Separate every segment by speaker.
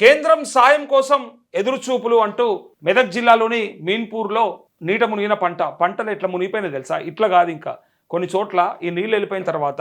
Speaker 1: కేంద్రం సాయం కోసం ఎదురుచూపులు అంటూ మెదక్ జిల్లాలోని మీన్పూర్లో నీట మునిగిన పంట పంటలు ఎట్లా మునిగిపోయినా తెలుసా? ఇట్లా కాదు ఇంకా. కొన్ని చోట్ల ఈ నీళ్ళు వెళ్ళిపోయిన తర్వాత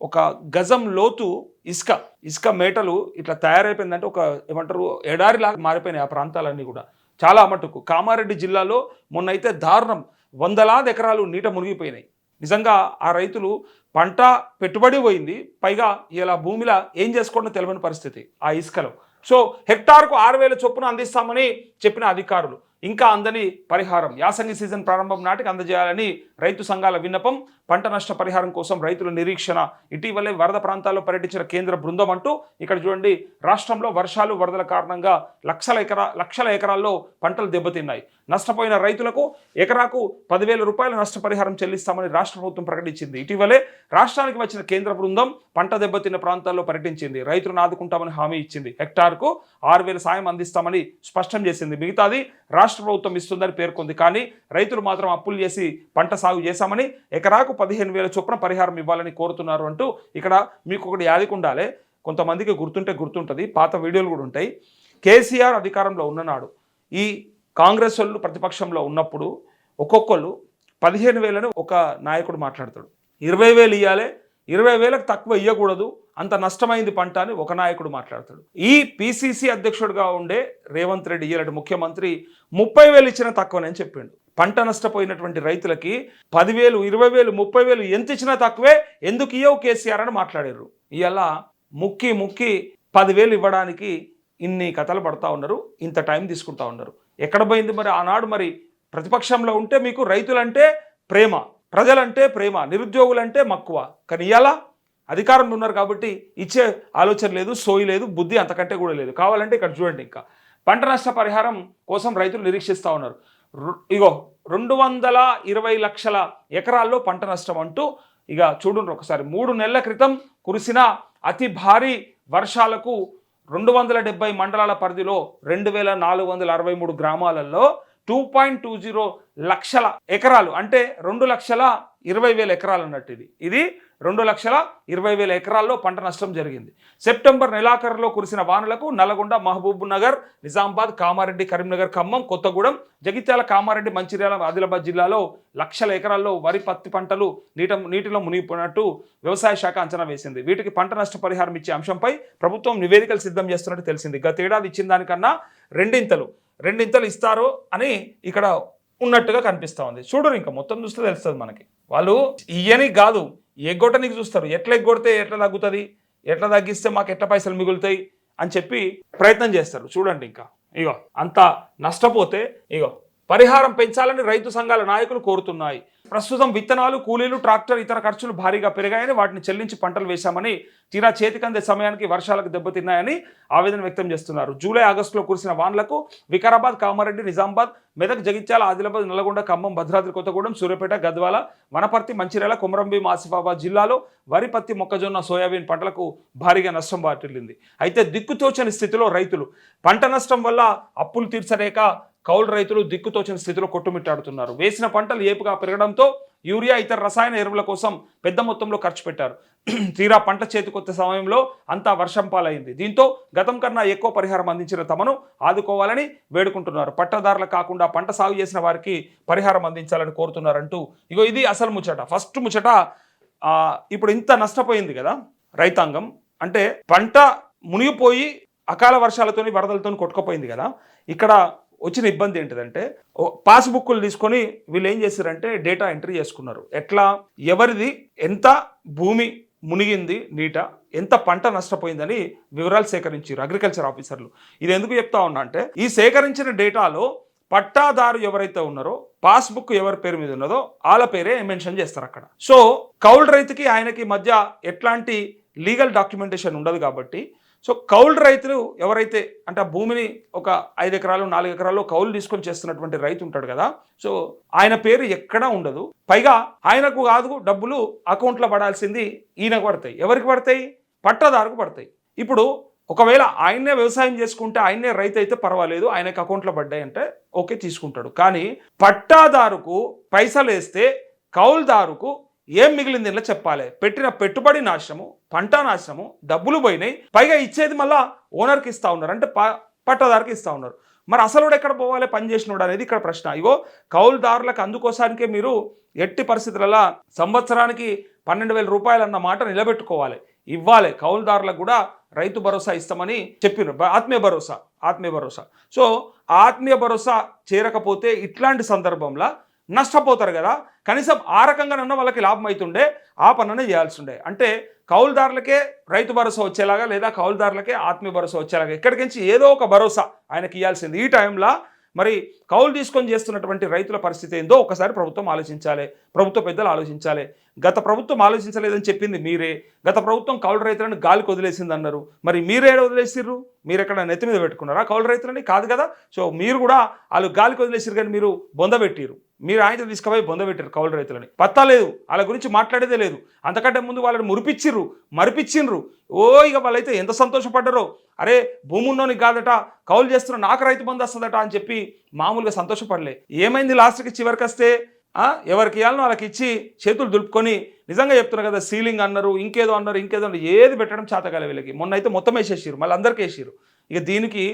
Speaker 1: ఒక గజం లోతు ఇసుక ఇసుక మేటలు ఇట్లా తయారైపోయిందంటే ఒక ఏమంటారు ఎడారిలాగా మారిపోయినాయి ఆ ప్రాంతాలన్నీ కూడా. చాలా మటుకు. కామారెడ్డి జిల్లాలో మొన్నైతే దారుణం. వందలాది ఎకరాలు నీట మునిగిపోయినాయి. నిజంగా ఆ రైతులు పంట పెట్టుబడి పోయింది. పైగా ఇలా భూమిలో ఏం చేసుకోవడం తెలియని పరిస్థితి ఆ ఇసుకలో. సో హెక్టార్కు ఆరు వేల చొప్పున అందిస్తామని చెప్పిన అధికారులు. ఇంకా అందని పరిహారం. యాసంగి సీజన్ ప్రారంభం నాటికి అందజేయాలని రైతు సంఘాల విన్నపం. పంట నష్ట పరిహారం కోసం రైతుల నిరీక్షణ. ఇటీవలే వరద ప్రాంతాల్లో పర్యటించిన కేంద్ర బృందం అంటూ ఇక్కడ చూడండి రాష్ట్రంలో వర్షాలు వరదల కారణంగా లక్షల ఎకరా లక్షల ఎకరాల్లో పంటలు దెబ్బతిన్నాయి. నష్టపోయిన రైతులకు ఎకరాకు పదివేల రూపాయల నష్టపరిహారం చెల్లిస్తామని రాష్ట్ర ప్రభుత్వం ప్రకటించింది. ఇటీవలే రాష్ట్రానికి వచ్చిన కేంద్ర బృందం పంట దెబ్బతిన్న ప్రాంతాల్లో పర్యటించింది. రైతులను ఆదుకుంటామని హామీ ఇచ్చింది. హెక్టార్కు ఆరు వేల సాయం అందిస్తామని స్పష్టం చేసింది. మిగతాది రాష్ట్ర రాష్ట్ర ప్రభుత్వం ఇస్తుందని పేర్కొంది. కానీ రైతులు మాత్రం అప్పులు చేసి పంట సాగు చేశామని ఎకరాకు పదిహేను వేల చొప్పున పరిహారం ఇవ్వాలని కోరుతున్నారు అంటూ ఇక్కడ మీకు ఒకటి యాదికుండాలే కొంతమందికి గుర్తుంటే గుర్తుంటుంది. పాత వీడియోలు కూడా ఉంటాయి. కేసీఆర్ అధికారంలో ఉన్ననాడు ఈ కాంగ్రెస్ వాళ్ళు ప్రతిపక్షంలో ఉన్నప్పుడు ఒక్కొక్కళ్ళు పదిహేను వేలని ఒక నాయకుడు మాట్లాడతాడు. ఇరవై వేలు ఇవ్వాలి ఇరవై వేలకు తక్కువ ఇవ్వకూడదు అంత నష్టమైంది పంట అని ఒక నాయకుడు మాట్లాడతాడు. ఈ పిసిసి అధ్యక్షుడిగా ఉండే రేవంత్ రెడ్డి ఇయ్యలటి ముఖ్యమంత్రి ముప్పై వేలు ఇచ్చిన తక్కువనని చెప్పిండు. పంట నష్టపోయినటువంటి రైతులకి పదివేలు ఇరవై వేలు ముప్పై వేలు ఎంత ఇచ్చినా తక్కువే ఎందుకు ఇవ్వవు కేసీఆర్ అని మాట్లాడారు. ఇలా ముక్కి ముక్కి పదివేలు ఇవ్వడానికి ఇన్ని కథలు పడతా ఉన్నారు ఇంత టైం తీసుకుంటా ఉన్నారు. ఎక్కడ పోయింది మరి? ఆనాడు మరి ప్రతిపక్షంలో ఉంటే మీకు రైతులంటే ప్రేమ ప్రజలంటే ప్రేమ నిరుద్యోగులంటే మక్కువ. కానీ ఇలా అధికారంలో ఉన్నారు కాబట్టి ఇచ్చే ఆలోచన లేదు సోయి లేదు బుద్ధి అంతకంటే కూడా లేదు. కావాలంటే ఇక్కడ చూడండి ఇంకా. పంట నష్ట పరిహారం కోసం రైతులు నిరీక్షిస్తూ ఉన్నారు. ఇగో రెండు వందల ఇరవై లక్షల ఎకరాల్లో పంట నష్టం అంటూ ఇక చూడండి ఒకసారి. మూడు నెలల క్రితం కురిసిన అతి భారీ వర్షాలకు రెండు వందల డెబ్బై మండలాల పరిధిలో రెండు వేల నాలుగు వందల అరవై మూడు గ్రామాలలో టూ పాయింట్ టూ జీరో లక్షల ఎకరాలు అంటే రెండు లక్షల ఇరవై వేల ఎకరాలు అన్నట్టు ఇది. ఇది రెండు లక్షల ఇరవై వేల ఎకరాల్లో పంట నష్టం జరిగింది. సెప్టెంబర్ నెలాఖరులో కురిసిన వానలకు నల్గొండ మహబూబ్ నగర్ నిజామాబాద్ కామారెడ్డి కరీంనగర్ ఖమ్మం కొత్తగూడెం జగిత్యాల కామారెడ్డి మంచిర్యాల ఆదిలాబాద్ జిల్లాలో లక్షల ఎకరాల్లో వరి పత్తి పంటలు నీట నీటిలో మునిగిపోయినట్టు వ్యవసాయ శాఖ అంచనా వేసింది. వీటికి పంట నష్ట పరిహారం ఇచ్చే అంశంపై ప్రభుత్వం నివేదికలు సిద్ధం చేస్తున్నట్టు తెలిసింది. గతేడాది ఇచ్చిన దానికన్నా రెండింతలు రెండింతలు ఇస్తారు అని ఇక్కడ ఉన్నట్టుగా కనిపిస్తూ ఉంది. చూడరు ఇంకా మొత్తం చూస్తే తెలుస్తుంది మనకి. వాళ్ళు ఇయ్యని కాదు. ఎగ్గొట్టనికి చూస్తారు. ఎట్లా ఎగ్గొడితే ఎట్లా తగ్గుతుంది? ఎట్లా తగ్గిస్తే మాకు ఎట్లా పైసలు మిగులుతాయి? అని చెప్పి ప్రయత్నం చేస్తారు. చూడండి ఇంకా. ఇగో అంత నష్టపోతే ఇగో పరిహారం పెంచాలని రైతు సంఘాల నాయకులు కోరుతున్నాయి. ప్రస్తుతం విత్తనాలు కూలీలు ట్రాక్టర్ ఇతర ఖర్చులు భారీగా పెరిగాయని వాటిని చెల్లించి పంటలు వేశామని తీరా చేతికందే సమయానికి వర్షాలకు దెబ్బతిన్నాయని ఆవేదన వ్యక్తం చేస్తున్నారు. జూలై ఆగస్టులో కురిసిన వాన్లకు వికారాబాద్ కామారెడ్డి నిజామాబాద్ మెదక్ జగిత్యాల ఆదిలాబాద్ నల్గొండ ఖమ్మం భద్రాద్రి కొత్తగూడెం సూర్యాపేట గద్వాల వనపర్తి మంచిర్యాల కొమరంభీం ఆసిఫాబాద్ జిల్లాలో వరి పత్తి మొక్కజొన్న సోయాబీన్ పంటలకు భారీగా నష్టం వాటిల్లింది. అయితే దిక్కుతోచని స్థితిలో రైతులు పంట నష్టం వల్ల అప్పులు తీర్చలేక కౌలు రైతులు దిక్కుతోచని స్థితిలో కొట్టుమిట్టాడుతున్నారు. వేసిన పంటలు ఏపుగా పెరగడంతో యూరియా ఇతర రసాయన ఎరువుల కోసం పెద్ద మొత్తంలో ఖర్చు పెట్టారు. తీరా పంట చేతికొత్త సమయంలో అంతా వర్షం పాలైంది. దీంతో గతం కన్నా ఎక్కువ పరిహారం అందించిన తమను ఆదుకోవాలని వేడుకుంటున్నారు. పట్టదారులు కాకుండా పంట సాగు చేసిన వారికి పరిహారం అందించాలని కోరుతున్నారంటూ ఇగో ఇది అసలు ముచ్చట. ఫస్ట్ ముచ్చట ఇప్పుడు ఇంత నష్టపోయింది కదా రైతాంగం. అంటే పంట మునిగిపోయి అకాల వర్షాలతోని వరదలతోని కొట్టుకుపోయింది కదా. ఇక్కడ వచ్చిన ఇబ్బంది ఏంటిదంటే పాస్బుక్లు తీసుకొని వీళ్ళు ఏం చేశారంటే డేటా ఎంట్రీ చేసుకున్నారు. ఎట్లా? ఎవరిది? ఎంత భూమి మునిగింది నీట? ఎంత పంట నష్టపోయిందని వివరాలు సేకరించారు అగ్రికల్చర్ ఆఫీసర్లు. ఇది ఎందుకు చెప్తా ఉన్నా అంటే ఈ సేకరించిన డేటాలో పట్టాదారు ఎవరైతే ఉన్నారో పాస్బుక్ ఎవరి పేరు మీద ఉన్నదో వాళ్ళ పేరే మెన్షన్ చేస్తారు అక్కడ. సో కౌలు రైతుకి ఆయనకి మధ్య ఎట్లాంటి లీగల్ డాక్యుమెంటేషన్ ఉండదు కాబట్టి సో కౌలు రైతులు ఎవరైతే అంటే ఆ భూమిని ఒక ఐదు ఎకరాలు నాలుగు ఎకరాలు కౌలు తీసుకొని చేస్తున్నటువంటి రైతు ఉంటాడు కదా. సో ఆయన పేరు ఎక్కడా ఉండదు. పైగా ఆయనకు కాదు డబ్బులు అకౌంట్లో పడాల్సింది ఈయనకు పడతాయి. ఎవరికి పడతాయి? పట్టదారుకు పడతాయి. ఇప్పుడు ఒకవేళ ఆయనే వ్యవసాయం చేసుకుంటే ఆయనే రైతు అయితే పర్వాలేదు ఆయనకు అకౌంట్లో పడ్డాయి అంటే ఓకే తీసుకుంటాడు. కానీ పట్టాదారుకు పైసలు వేస్తే కౌలుదారుకు ఏం మిగిలింది ఇలా చెప్పాలి? పెట్టిన పెట్టుబడి నాశనము పంట నాశనము డబ్బులు పోయినాయి. పైగా ఇచ్చేది మళ్ళా ఓనర్కి ఇస్తా ఉన్నారు. అంటే ప- పట్టదారికి ఇస్తా ఉన్నారు. మరి అసలు ఎక్కడ పోవాలి పని చేసినోడు అనేది ఇక్కడ ప్రశ్న. ఇగో కౌలుదారులకు అందుకోసానికే మీరు ఎట్టి పరిస్థితులలో సంవత్సరానికి పన్నెండు వేల రూపాయలు అన్న మాట నిలబెట్టుకోవాలి. ఇవ్వాలి. కౌలుదారులకు కూడా రైతు భరోసా ఇస్తామని చెప్పినారు ఆత్మీయ భరోసా ఆత్మీయ భరోసా. సో ఆత్మీయ భరోసా చేరకపోతే ఇట్లాంటి సందర్భంలో నష్టపోతారు కదా. కనీసం ఆ రకంగానన్నా వాళ్ళకి లాభం అవుతుండే ఆ పనునే చేయాల్సి ఉండే అంటే కౌలుదారులకే రైతు భరోసా వచ్చేలాగా లేదా కౌలుదారులకే ఆత్మీయ భరోసా వచ్చేలాగా ఇక్కడికించి ఏదో ఒక భరోసా ఆయనకి ఇవ్వాల్సింది ఈ టైంలో మరి కౌలు తీసుకొని చేస్తున్నటువంటి రైతుల పరిస్థితి ఏందో ఒకసారి ప్రభుత్వం ఆలోచించాలి. ప్రభుత్వ పెద్దలు ఆలోచించాలి. గత ప్రభుత్వం ఆలోచించలేదని చెప్పింది మీరే. గత ప్రభుత్వం కౌలు రైతులను గాలికి వదిలేసింది అన్నారు మరి మీరేడ వదిలేసిర్రు? మీరు ఎక్కడ నెత్తి మీద పెట్టుకున్నారా? కౌలు రైతులని కాదు కదా. సో మీరు కూడా వాళ్ళు గాలికి వదిలేసిరు కానీ మీరు బొందబెట్టిరు మీరు ఆయనతో తీసుకుపోయి బొందబెట్టారు కౌలు రైతులని. పత్తా లేదు. వాళ్ళ గురించి మాట్లాడేదే లేదు. అంతకంటే ముందు వాళ్ళని మురిపిచ్చిర్రు. మరిపించిండ్రు ఓ ఇక వాళ్ళైతే ఎంత సంతోషపడ్డారో. అరే భూమి ఉన్నోనికి కాదట. కౌలు చేస్తున్న నాకు రైతు బంధు వస్తుందట అని చెప్పి మామూలుగా సంతోషపడలే. ఏమైంది లాస్ట్కి చివరికి వస్తే ఎవరికి ఇవ్వాలనో వాళ్ళకి ఇచ్చి చేతులు దులుపుకొని నిజంగా చెప్తున్నారు కదా సీలింగ్ అన్నారు ఇంకేదో అన్నారు ఇంకేదో అన్నారు ఏది పెట్టడం చేతకాలే వీళ్ళకి. మొన్న అయితే మొత్తం వేసేసారు మళ్ళీ అందరికీ వేసారు ఇక దీనికి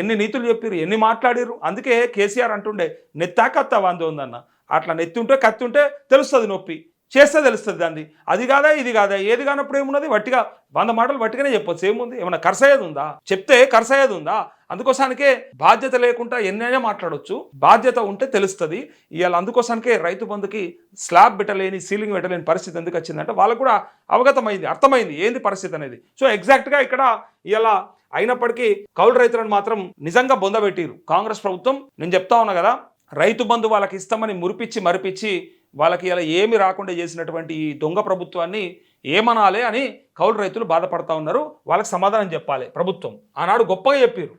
Speaker 1: ఎన్ని నీతులు చెప్పారు ఎన్ని మాట్లాడారు అందుకే కేసీఆర్ అంటుండే నెత్తా కత్తా వంద ఉందన్న. అట్లా నెత్తి ఉంటే కత్తి ఉంటే తెలుస్తుంది నొప్పి. చేస్తే తెలుస్తుంది దాన్ని. అది కాదా ఇది కాదా ఏది కానప్పుడు ఏమున్నది? వట్టిగా వంద మాటలు వట్టిగానే చెప్పొచ్చు. ఏముంది? ఏమైనా కరసయ్యేది ఉందా? చెప్తే కరసయ్యేది ఉందా? అందుకోసానికే బాధ్యత లేకుండా ఎన్నైనా మాట్లాడొచ్చు. బాధ్యత ఉంటే తెలుస్తుంది. ఇవాళ అందుకోసానికే రైతు బంధుకి స్లాబ్ పెట్టలేని సీలింగ్ పెట్టలేని పరిస్థితి ఎందుకు వచ్చిందంటే వాళ్ళకు కూడా అవగతమైంది అర్థమైంది ఏంది పరిస్థితి అనేది. సో ఎగ్జాక్ట్గా ఇక్కడ ఇలా అయినప్పటికీ కౌలు రైతులను మాత్రం నిజంగా బొందబెట్టిరు కాంగ్రెస్ ప్రభుత్వం నేను చెప్తా ఉన్నా కదా రైతు బంధు వాళ్ళకి ఇస్తామని మురిపిచ్చి మరిపిచ్చి వాళ్ళకి ఇలా ఏమి రాకుండా చేసినటువంటి ఈ దొంగ ప్రభుత్వాన్ని ఏమనాలి అని కౌలు రైతులు బాధపడతా ఉన్నారు. వాళ్ళకి సమాధానం చెప్పాలి ప్రభుత్వం. ఆనాడు గొప్పగా చెప్పారు.